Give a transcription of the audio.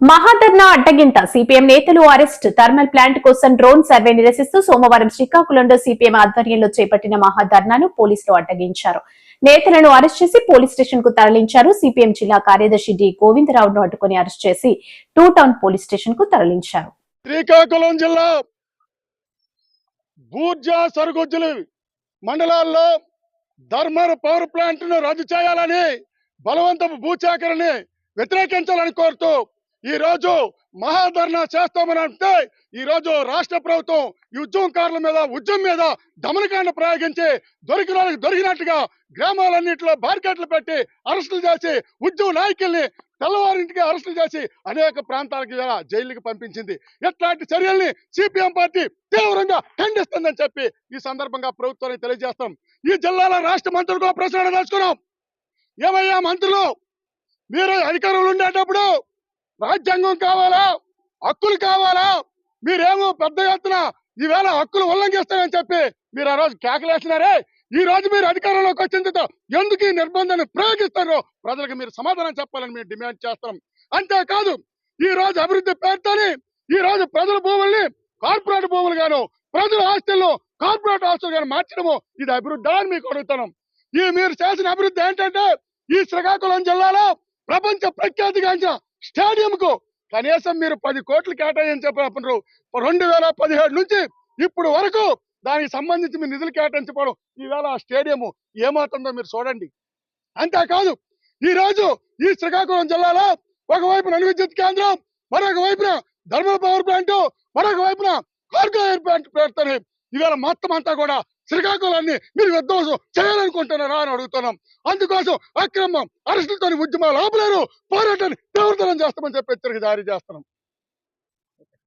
మహాధర్నా అడ్డగింత. సిపిఎం నేతలు arrest. Thermal plant కోసం డ్రోన్ సర్వే నిరసిస్తూ సోమవారం శ్రీకాకుళంలో సిపిఎం ఆధ్వర్యంలో చేపట్టిన మహాధర్నాను పోలీసులు అడ్డగించారు. నేతలను అరెస్ట్ చేసి పోలీస్ స్టేషన్కు తరలించారు. సిపిఎం జిల్లా కార్యదర్శి డి. గోవిందరావును అడ్డుకుని అరెస్ట్ చేసి టూ టౌన్ పోలీస్ స్టేషన్కు తరలించారు. శ్రీకాకుళం జిల్లా బూర్జా సరుకొజ్జులు మండలాల్లో ధర్మర్ పవర్ ప్లాంట్ను రద్దు చేయాలని బలవంతపు భూసేకరణని వ్యతిరేకించాలని కోరుతూ ఈ రోజు మహాధర్నా చేస్తామని అంటే ఈ రోజు రాష్ట్ర ప్రభుత్వం ఈ ఉద్యమకారుల మీద ఉద్యమం మీద దమనకాండ ప్రయోగించి దొరికిన వాళ్ళకి దొరికినట్టుగా గ్రామాలన్నింటిలో బార్కెట్లు పెట్టి అరెస్టులు చేసి ఉద్యమ నాయకుల్ని తెల్లవారింటికి అరెస్టులు చేసి అనేక ప్రాంతాలకు జైలుకి పంపించింది. ఇట్లాంటి చర్యల్ని సిపిఎం పార్టీ తీవ్రంగా ఖండిస్తుందని చెప్పి ఈ సందర్భంగా ప్రభుత్వానికి తెలియజేస్తాం. ఈ జిల్లాలో రాష్ట్ర మంత్రులు కూడా ప్రశ్న దాచుకున్నాం ఏమయ్యా మంత్రులు? మీరు అధికారంలో ఉండేటప్పుడు రాజ్యాంగం కావాలా? హక్కులు కావాలా? మీరేమో పెద్ద ఎత్తున ఈవేళ హక్కులు ఉల్లంఘిస్తామని చెప్పి మీరు ఆ రోజు కేకలేస్తున్నారే? ఈ రోజు మీరు అధికారంలోకి వచ్చిన ఎందుకు ఈ నిర్బంధాన్ని ప్రయోగిస్తారో ప్రజలకు మీరు సమాధానం చెప్పాలని మేము డిమాండ్ చేస్తాం. అంతేకాదు ఈ రోజు అభివృద్ధి పేరుతోని ఈ రోజు ప్రజల భూముల్ని కార్పొరేట్ భూములు గాను ప్రజల ఆస్తులను కార్పొరేట్ ఆస్తులు గాను మార్చడము ఇది అభివృద్ధి అని మీకు అడుగుతున్నాం. ఈ మీరు చేసిన అభివృద్ధి ఏంటంటే ఈ శ్రీకాకుళం జిల్లాలో ప్రపంచ ప్రఖ్యాతిగాంచిన స్టేడియం కు కనీసం మీరు పది కోట్లు కేటాయించి చెప్పినప్పుడు రెండు వేల పదిహేడు నుంచి ఇప్పుడు వరకు దానికి సంబంధించి మీరు నిధులు కేటాయించకపోవడం ఈవేళ ఆ స్టేడియం ఏమవుతుందో మీరు చూడండి. అంతేకాదు ఈ రోజు ఈ శ్రీకాకుళం జిల్లాలో ఒకవైపున అణు విద్యుత్ కేంద్రం మరొక వైపున ధర్మల్ పవర్ ప్లాంట్ మరొక వైపున కార్గో ఎయిర్ ప్లాంట్ పెడతారు ఇవాళ మొత్తం అంతా కూడా శ్రీకాకుళాన్ని మీరు విధ్వంసం చేయాలనుకుంటున్నారా అని అడుగుతున్నాం. అందుకోసం అక్రమం అరెస్టులతో ఉద్యమాలు ఆపలేరు పోరాటాన్ని తీవ్రతరం చేస్తామని చెప్పి హెచ్చరిక జారీ చేస్తున్నాం.